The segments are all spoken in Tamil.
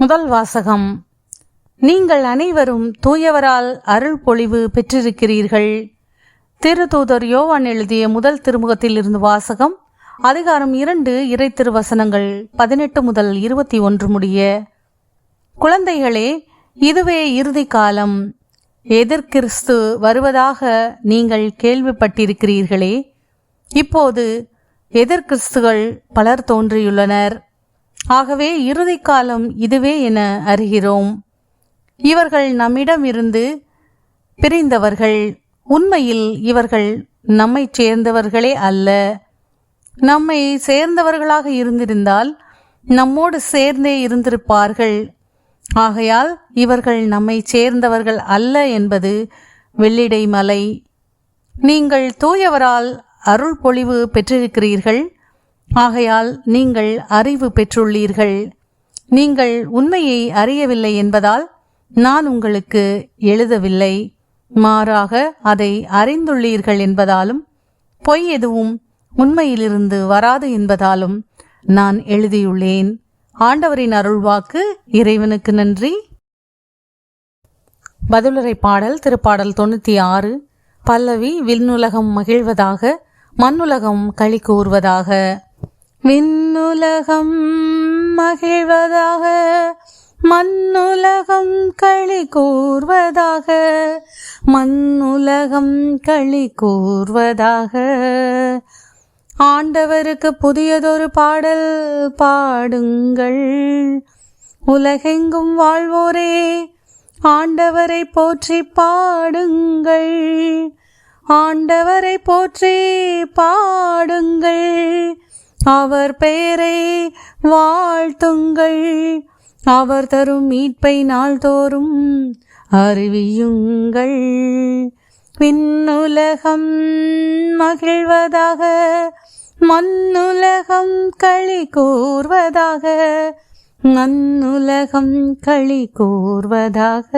முதல் வாசகம். நீங்கள் அனைவரும் தூயவரால் அருள் பொழிவு பெற்றிருக்கிறீர்கள். திருதூதர் யோவான் எழுதிய முதல் திருமுகத்தில் இருந்து வாசகம் அதிகாரம் இரண்டு இறை திருவசனங்கள் பதினெட்டு முதல் இருபத்தி ஒன்று முடிய. குழந்தைகளே இதுவே இறுதி காலம். எதிர்கிறிஸ்து வருவதாக நீங்கள் கேள்விப்பட்டிருக்கிறீர்களே. இப்போது எதிர்கிறிஸ்துகள் பலர் தோன்றியுள்ளனர். ஆகவே இறுதி காலம் இதுவே என அறிகிறோம். இவர்கள் நம்மிடம் இருந்து பிரிந்தவர்கள். உண்மையில் இவர்கள் நம்மை சேர்ந்தவர்களே அல்ல. நம்மை சேர்ந்தவர்களாக இருந்திருந்தால் நம்மோடு சேர்ந்தே இருந்திருப்பார்கள். ஆகையால் இவர்கள் நம்மை சேர்ந்தவர்கள் அல்ல என்பது வெள்ளிடை மலை நீங்கள் தூயவரால் அருள் பொழிவு பெற்றிருக்கிறீர்கள். ஆகையால் நீங்கள் அறிவு பெற்றுள்ளீர்கள். நீங்கள் உண்மையை அறியவில்லை என்பதால் நான் உங்களுக்கு எழுதவில்லை. மாறாக அதை அறிந்துள்ளீர்கள் என்பதாலும் பொய் எதுவும் உண்மையிலிருந்து வராது என்பதாலும் நான் எழுதியுள்ளேன். ஆண்டவரின் அருள்வாக்கு இறைவனுக்கு நன்றி. பதிலுரை பாடல் திருப்பாடல் தொண்ணூற்றி ஆறு. பல்லவி விண்ணுலகம் மகிழ்வதாக மண்ணுலகம் களி கூறுவதாக. விண்ணுலகம் மகிழ்வதாக மண்ணுலகம் களி கூர்வதாக மண்ணுலகம் களி கூர்வதாக. ஆண்டவருக்கு புதியதொரு பாடல் பாடுங்கள். உலகெங்கும் வாழ்வோரே ஆண்டவரை போற்றி பாடுங்கள். ஆண்டவரை போற்றி பாடுங்கள். அவர் பெயரை வாழ்த்துங்கள். அவர் தரும் மீட்பை நாள்தோறும் அறிவியுங்கள். விண்ணுலகம் மகிழ்வதாக மண்ணுலகம் களி கூர்வதாக நன்னுலகம் களி கூர்வதாக.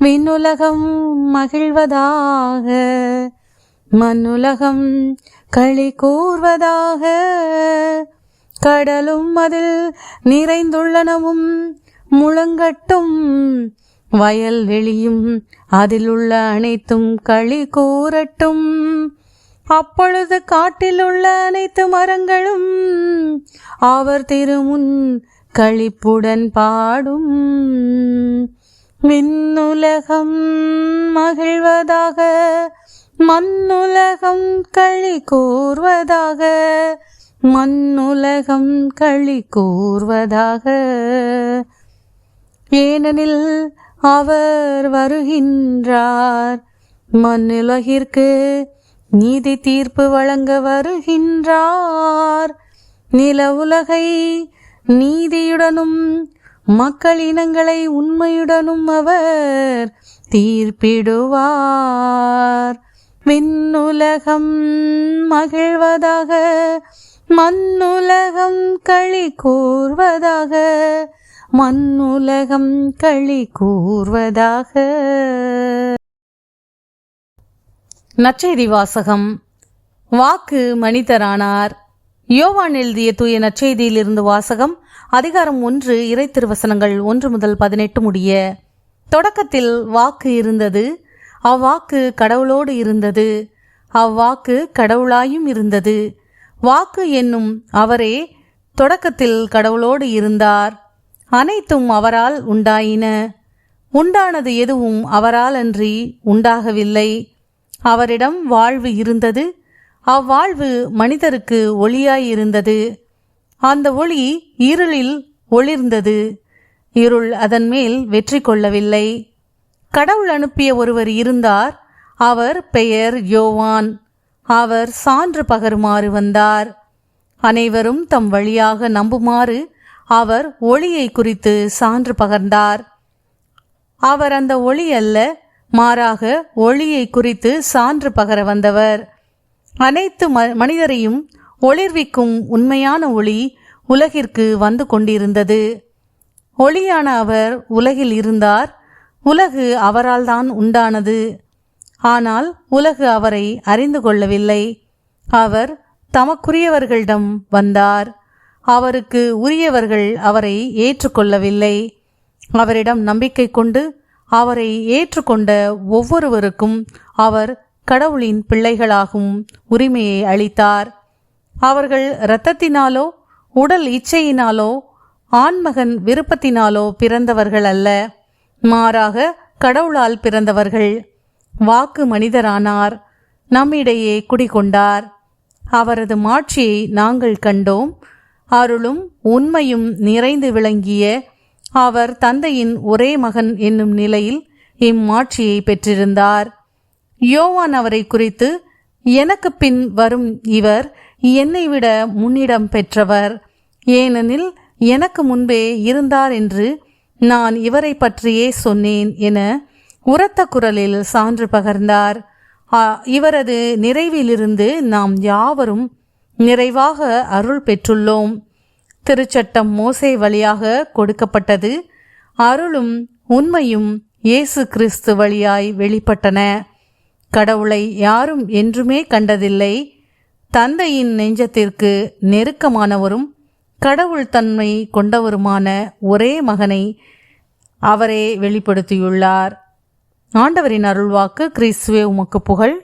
விண்ணுலகம் மகிழ்வதாக மண்ணுலகம் களி கூர்வதாக. கடலும் அதில் நிறைந்துள்ளனவும் முழங்கட்டும் வயல்வெளியும் அதில் உள்ள அனைத்தும் களி கூறட்டும். அப்பொழுது காட்டில் உள்ள அனைத்து மரங்களும் அவர் திருமுன் களிப்புடன் பாடும். விண்ணுலகம் மகிழ்வதாக. மண்ணுலகம் களி கூர்வதாக மண்ணுலகம் களி கூர்வதாக. ஏனெனில் அவர் வருகின்றார் மண்ணுலகிற்கு நீதி தீர்ப்பு வழங்க வருகின்றார். நில உலகை நீதியுடனும் மக்கள் இனங்களை உண்மையுடனும் அவர் தீர்ப்பிடுவார். விண்ணுலகம் மகிழ்வதாக மண்ணுலகம் களி கூர்வதாக மண்ணுலகம் களி கூர்வதாக. நச்செய்தி வாசகம். வாக்கு மனிதரானார். யோவான் எழுதிய தூய நற்செய்தியிலிருந்து வாசகம் அதிகாரம் ஒன்று இறை திருவசனங்கள் ஒன்று முதல் பதினெட்டு முடிய. தொடக்கத்தில் வாக்கு இருந்தது அவ்வாக்கு கடவுளோடு இருந்தது. அவ்வாக்கு கடவுளாயும் இருந்தது. வாக்கு என்னும் அவரே தொடக்கத்தில் கடவுளோடு இருந்தார். அனைத்தும் அவரால் உண்டாயின. உண்டானது எதுவும் அவரால் அன்றி உண்டாகவில்லை. அவரிடம் வாழ்வு இருந்தது. அவ்வாழ்வு மனிதருக்கு ஒளியாயிருந்தது. அந்த ஒளி இருளில் ஒளிர்ந்தது. இருள் அதன் மேல் வெற்றி கொள்ளவில்லை. கடவுள் அனுப்பிய ஒருவர் இருந்தார். அவர் பெயர் யோவான். அவர் சான்று பகருமாறு வந்தார். அனைவரும் தம் வழியாக நம்புமாறு அவர் ஒளியை குறித்து சான்று பகர்ந்தார். அவர் அந்த ஒளி அல்ல மாறாக ஒளியை குறித்து சான்று பகர வந்தவர். அனைத்து ம மனிதரையும் ஒளிர்விக்கும் உண்மையான ஒளி உலகிற்கு வந்து கொண்டிருந்தது. ஒளியான அவர் உலகில் இருந்தார். உலகு அவரால் தான் உண்டானது. ஆனால் உலகு அவரை அறிந்து கொள்ளவில்லை. அவர் தமக்குரியவர்களிடம் வந்தார். அவருக்கு உரியவர்கள் அவரை ஏற்றுக்கொள்ளவில்லை. அவரிடம் நம்பிக்கை கொண்டு அவரை ஏற்றுக்கொண்ட ஒவ்வொருவருக்கும் அவர் கடவுளின் பிள்ளைகளாகும் உரிமையை அளித்தார். அவர்கள் இரத்தத்தினாலோ உடல் இச்சையினாலோ ஆண்மகன் விருப்பத்தினாலோ பிறந்தவர்கள் அல்ல மாறாக கடவுளால் பிறந்தவர்கள். வாக்கு மனிதரானார். நம்மிடையே குடிகொண்டார். அவரது மாட்சியை நாங்கள் கண்டோம். அருளும் உண்மையும் நிறைந்து விளங்கிய அவர் தந்தையின் ஒரே மகன் என்னும் நிலையில் இம்மாட்சியை பெற்றிருந்தார். யோவான் அவரை குறித்து எனக்கு பின் வரும் இவர் என்னை விட முன்னிடம் பெற்றவர். ஏனெனில் எனக்கு முன்பே இருந்தார் என்று நான் இவரை பற்றியே சொன்னேன் என உரத்த குரலில் சான்று பகர்ந்தார். இவரது நிறைவிலிருந்து நாம் யாவரும் நிறைவாக அருள் பெற்றுள்ளோம். திருச்சட்டம் மோசை வழியாக கொடுக்கப்பட்டது அருளும் உண்மையும் இயேசு கிறிஸ்து வழியாய் வெளிப்பட்டன. கடவுளை யாரும் என்றுமே கண்டதில்லை. தந்தையின் நெஞ்சத்திற்கு நெருக்கமானவரும் கடவுள் தன்மை கொண்டவருமான ஒரே மகனை அவரே வெளிப்படுத்தியுள்ளார். ஆண்டவரின் அருள்வாக்கு கிறிஸ்துவே உமக்கு புகழ்.